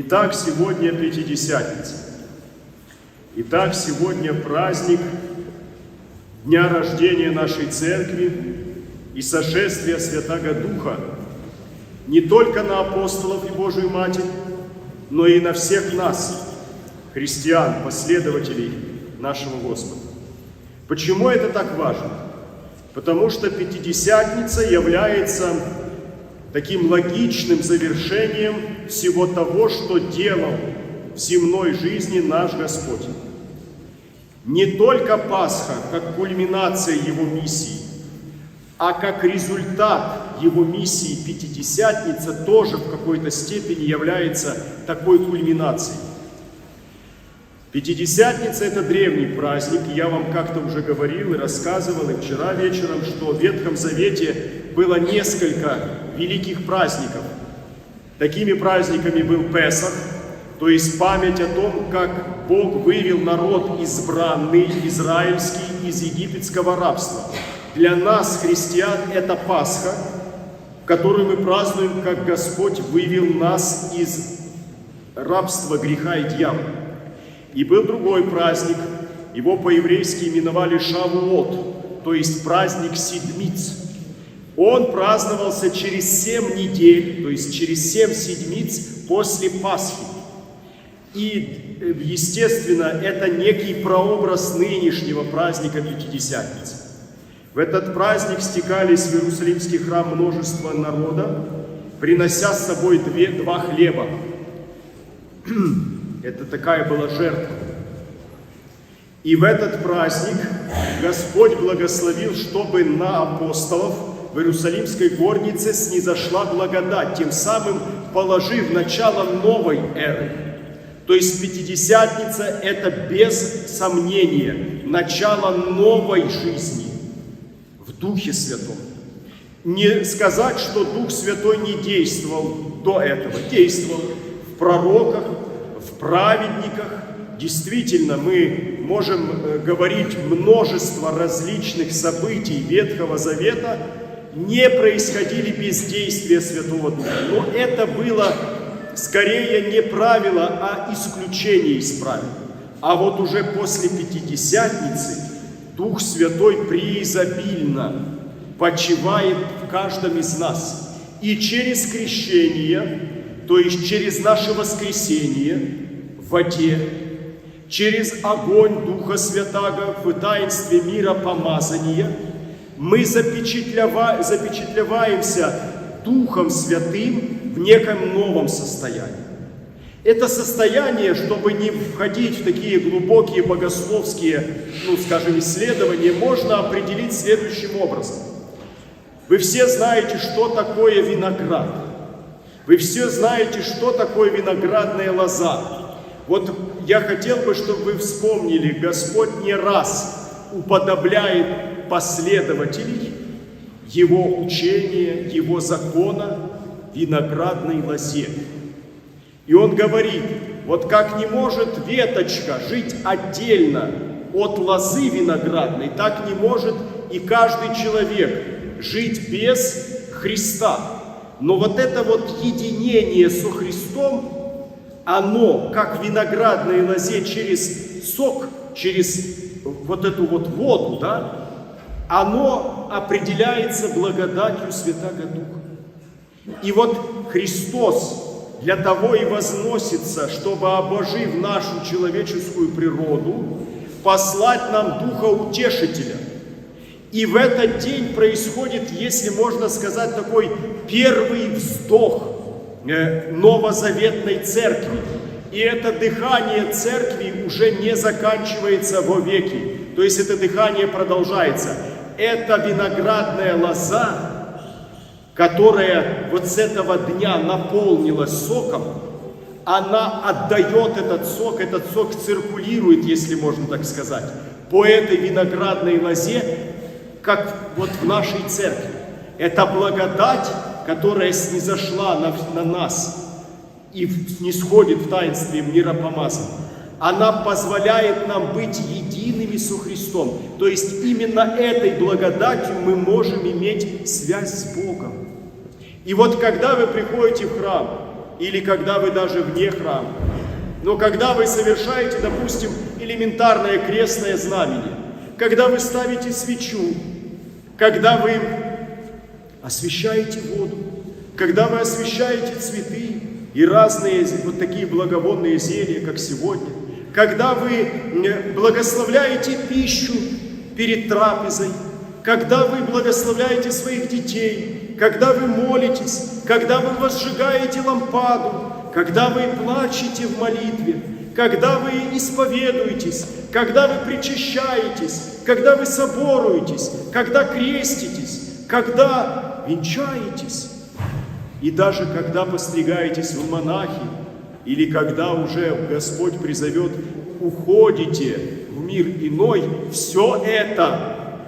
Итак, сегодня Пятидесятница. Итак, сегодня праздник дня рождения нашей Церкви и сошествия Святаго Духа не только на апостолов и Божию Матерь, но и на всех нас, христиан, последователей нашего Господа. Почему это так важно? Потому что Пятидесятница является таким логичным завершением всего того, что делал в земной жизни наш Господь. Не только Пасха, как кульминация Его миссии, а как результат Его миссии Пятидесятница тоже в какой-то степени является такой кульминацией. Пятидесятница – это древний праздник, я вам как-то уже говорил и рассказывал, и вчера вечером, что в Ветхом Завете было несколько великих праздников. Такими праздниками был Песах, то есть память о том, как Бог вывел народ избранный, израильский, из египетского рабства. Для нас, христиан, это Пасха, которую мы празднуем, как Господь вывел нас из рабства, греха и дьявола. И был другой праздник, его по-еврейски именовали Шавуот, то есть праздник седмиц. Он праздновался через семь недель, то есть через семь седмиц после Пасхи. И, естественно, это некий прообраз нынешнего праздника Пятидесятницы. В этот праздник стекались в Иерусалимский храм множество народа, принося с собой две, два хлеба. Это такая была жертва. И в этот праздник Господь благословил, чтобы на апостолов в Иерусалимской горнице снизошла благодать, тем самым положив начало новой эры. То есть Пятидесятница – это без сомнения начало новой жизни в Духе Святом. Не сказать, что Дух Святой не действовал до этого. Действовал в пророках, в праведниках. Действительно, мы можем э, говорить множество различных событий Ветхого Завета, не происходили без действия Святого Духа. Но это было скорее не правило, а исключение из правил. А вот уже после Пятидесятницы Дух Святой преизобильно почивает в каждом из нас. И через крещение, то есть через наше воскресение в воде, через огонь Духа Святаго в таинстве мира помазания, мы запечатлеваемся Духом Святым в неком новом состоянии. Это состояние, чтобы не входить в такие глубокие богословские, ну, скажем, исследования, можно определить следующим образом. Вы все знаете, что такое виноград. Вы все знаете, что такое виноградная лоза. Вот я хотел бы, чтобы вы вспомнили, Господь не раз уподобляет последователей Его учения, Его закона виноградной лозе. И Он говорит, вот как не может веточка жить отдельно от лозы виноградной, так не может и каждый человек жить без Христа. Но вот это вот единение со Христом, оно, как виноградной лозе через сок, через вот эту вот воду, да, оно определяется благодатью Святаго Духа. И вот Христос для того и возносится, чтобы, обожив нашу человеческую природу, послать нам Духа Утешителя. И в этот день происходит, если можно сказать, такой первый вздох э, новозаветной церкви. И это дыхание церкви уже не заканчивается во веки. То есть это дыхание продолжается. Это виноградная лоза, которая вот с этого дня наполнилась соком, она отдает этот сок, этот сок циркулирует, если можно так сказать, по этой виноградной лозе, как вот в нашей церкви. Это благодать, которая снизошла на, на нас и не сходит в таинстве миропомазания. Она позволяет нам быть едиными со Христом. То есть именно этой благодатью мы можем иметь связь с Богом. И вот когда вы приходите в храм, или когда вы даже вне храма. Но когда вы совершаете, допустим, элементарное крестное знамение, когда вы ставите свечу, когда вы освещаете воду, когда вы освещаете цветы и разные вот такие благовонные зелья, как сегодня, когда вы благословляете пищу перед трапезой, когда вы благословляете своих детей, когда вы молитесь, когда вы возжигаете лампаду, когда вы плачете в молитве, когда вы исповедуетесь, когда вы причащаетесь, когда вы соборуетесь, когда креститесь, когда венчаетесь, и даже когда постригаетесь в монахи, или когда уже Господь призовет, уходите в мир иной, все это,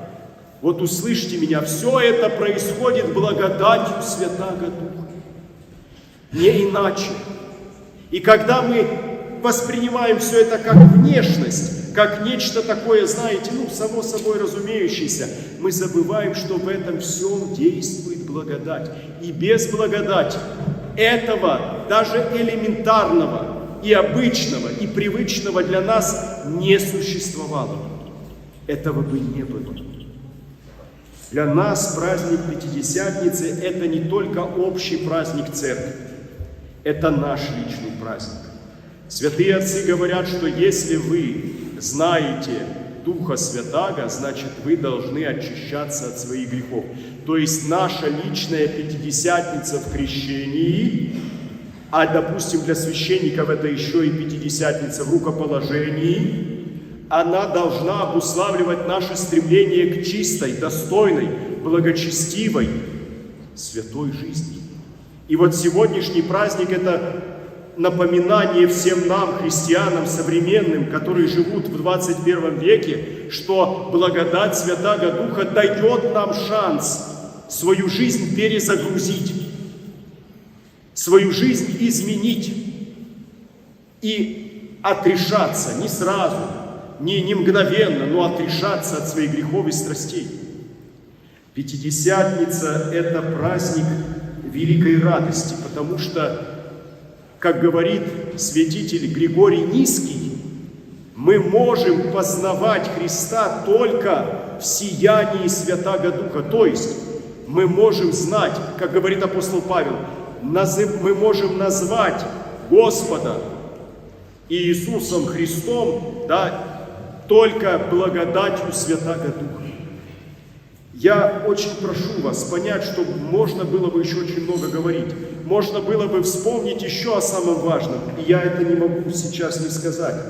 вот услышьте меня, все это происходит благодатью Святаго Духа. Не иначе. И когда мы воспринимаем все это как внешность, как нечто такое, знаете, ну, само собой разумеющееся, мы забываем, что в этом всем действует благодать. И без благодати этого, даже элементарного и обычного, и привычного для нас не существовало. Этого бы не было. Для нас праздник Пятидесятницы – это не только общий праздник Церкви, это наш личный праздник. Святые отцы говорят, что если вы знаете Духа Святаго, значит вы должны очищаться от своих грехов. То есть наша личная Пятидесятница в крещении, а допустим для священников это еще и Пятидесятница в рукоположении, она должна обуславливать наше стремление к чистой, достойной, благочестивой, святой жизни. И вот сегодняшний праздник – это напоминание всем нам, христианам современным, которые живут в 21 веке, что благодать Святаго Духа дает нам шанс свою жизнь перезагрузить, свою жизнь изменить и отрешаться не сразу, не, не мгновенно, но отрешаться от своих грехов и страстей. Пятидесятница – это праздник великой радости, потому что, как говорит святитель Григорий Низкий, мы можем познавать Христа только в сиянии Святаго Духа. То есть мы можем знать, как говорит апостол Павел, мы можем назвать Господа Иисусом Христом, да, только благодатью Святаго Духа. Я очень прошу вас понять, что можно было бы еще очень много говорить. Можно было бы вспомнить еще о самом важном. И я это не могу сейчас не сказать.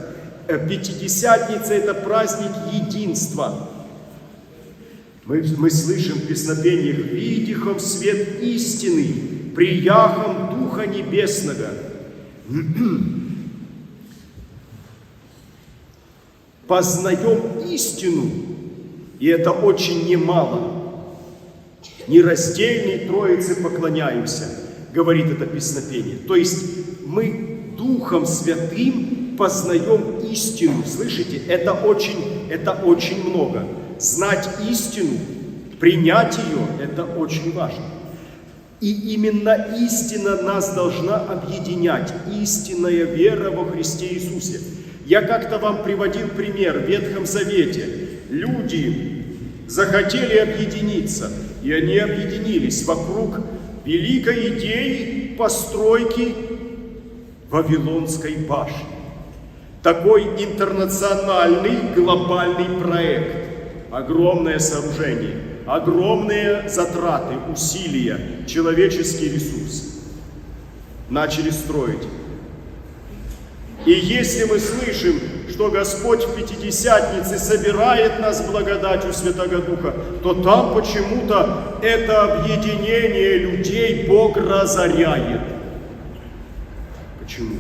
Э, Пятидесятница – это праздник единства. Мы, мы слышим в песнопениях «Видихом свет истины, прияхом Духа Небесного». познаем истину, и это очень немало. Нераздельной Троице поклоняемся, говорит это песнопение. То есть мы Духом Святым познаем истину. Слышите, это очень, это очень много. Знать истину, принять ее, это очень важно. И именно истина нас должна объединять, истинная вера во Христе Иисусе. Я как-то вам приводил пример в Ветхом Завете. Люди захотели объединиться, и они объединились вокруг великой идеи постройки Вавилонской башни. Такой интернациональный глобальный проект, огромное сооружение, огромные затраты, усилия, человеческие ресурсы. Начали строить и если мы слышим, что Господь в Пятидесятнице собирает нас благодатью Святого Духа, то там почему-то это объединение людей Бог разоряет. Почему?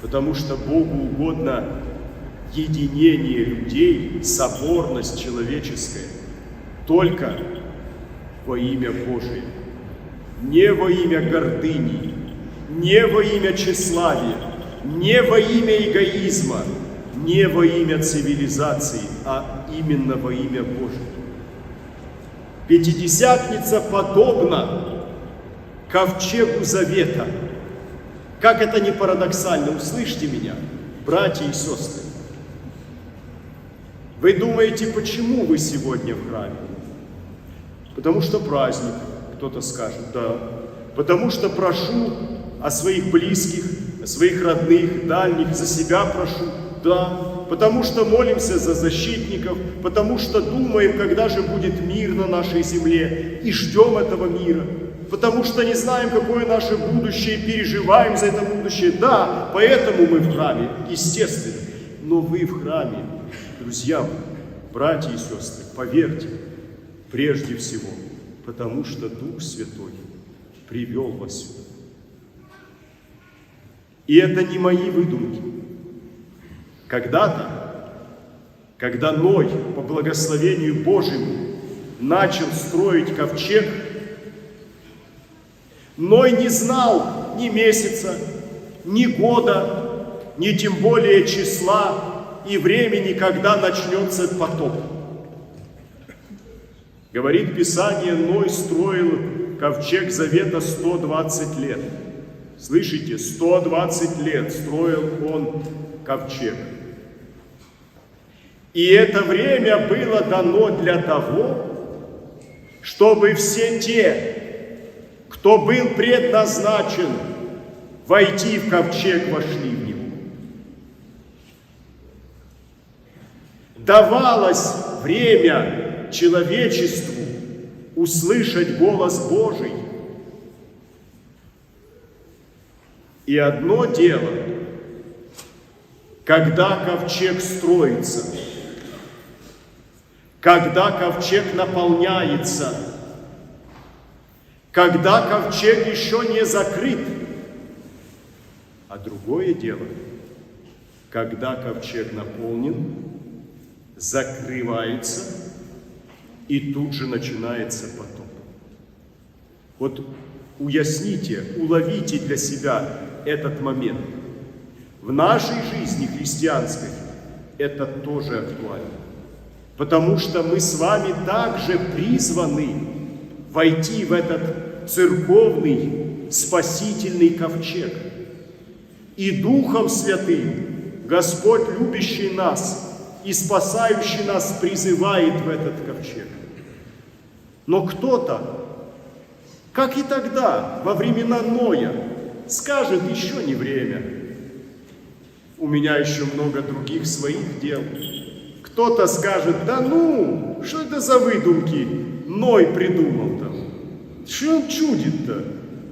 Потому что Богу угодно единение людей, соборность человеческая, только во имя Божие, не во имя гордыни, не во имя тщеславия, не во имя эгоизма, не во имя цивилизации, а именно во имя Божие. Пятидесятница подобна ковчегу завета, Как это не парадоксально, услышьте меня, братья и сестры. Вы думаете, почему вы сегодня в храме? Потому что праздник, кто-то скажет, да. Потому что прошу о своих близких, о своих родных, дальних, за себя прошу, да. Потому что молимся за защитников, потому что думаем, когда же будет мир на нашей земле, и ждем этого мира, потому что не знаем, какое наше будущее, переживаем за это будущее. Да, поэтому мы в храме, естественно. Но вы в храме, друзья братья и сестры, поверьте, прежде всего, потому что Дух Святой привел вас сюда. И это не мои выдумки. Когда-то, когда Ной по благословению Божьему начал строить ковчег, Ной не знал ни месяца, ни года, ни тем более числа и времени, когда начнется потоп. Говорит Писание, Ной строил ковчег завета 120 лет. Слышите, 120 лет строил он ковчег. И это время было дано для того, чтобы все те, кто был предназначен войти в ковчег, вошли в него. Давалось время человечеству услышать голос Божий. И одно дело, когда ковчег строится – когда ковчег наполняется, когда ковчег еще не закрыт. А другое дело, когда ковчег наполнен, закрывается, и тут же начинается потоп. Вот уясните, уловите для себя этот момент. В нашей жизни христианской это тоже актуально. Потому что мы с вами также призваны войти в этот церковный спасительный ковчег. И Духом Святым Господь, любящий нас и спасающий нас, призывает в этот ковчег. Но кто-то, как и тогда, во времена Ноя, скажет, еще не время. У меня еще много других своих дел. Кто-то скажет, да ну, что это за выдумки Ной придумал там? Что он чудит-то?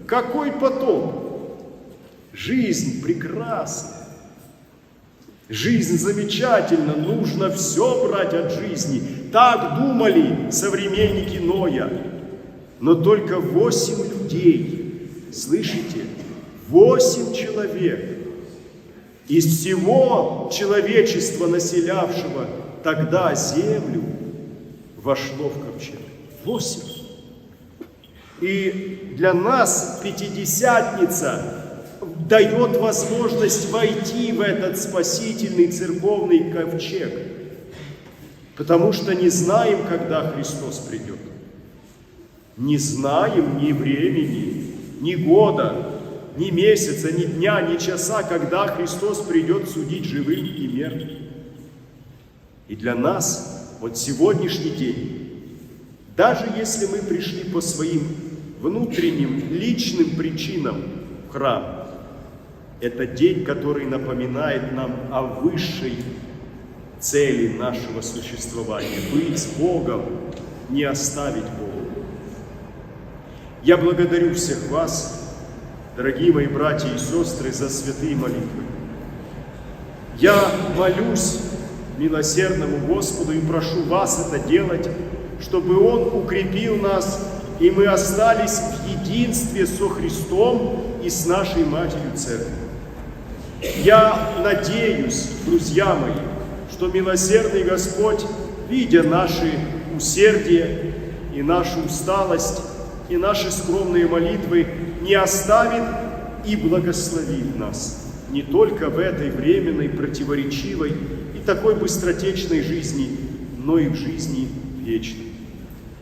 Какой потоп? Жизнь прекрасна. Жизнь замечательна, нужно все брать от жизни. Так думали современники Ноя. Но только восемь людей, слышите, восемь человек из всего человечества, населявшего тогда землю вошло в ковчег. Восемь. И для нас Пятидесятница дает возможность войти в этот спасительный церковный ковчег, потому что не знаем, когда Христос придет. Не знаем ни времени, ни года, ни месяца, ни дня, ни часа, когда Христос придет судить живым и мертвым. И для нас вот сегодняшний день, даже если мы пришли по своим внутренним, личным причинам в храм, это день, который напоминает нам о высшей цели нашего существования – быть с Богом, не оставить Бога. Я благодарю всех вас, дорогие мои братья и сестры, за святые молитвы. Я молюсь милосердному Господу и прошу вас это делать, чтобы Он укрепил нас, и мы остались в единстве со Христом и с нашей Матерью Церковью. Я надеюсь, друзья мои, что милосердный Господь, видя наши усердие и нашу усталость, и наши скромные молитвы, не оставит и благословит нас не только в этой временной, противоречивой такой быстротечной жизни, но и в жизни вечной.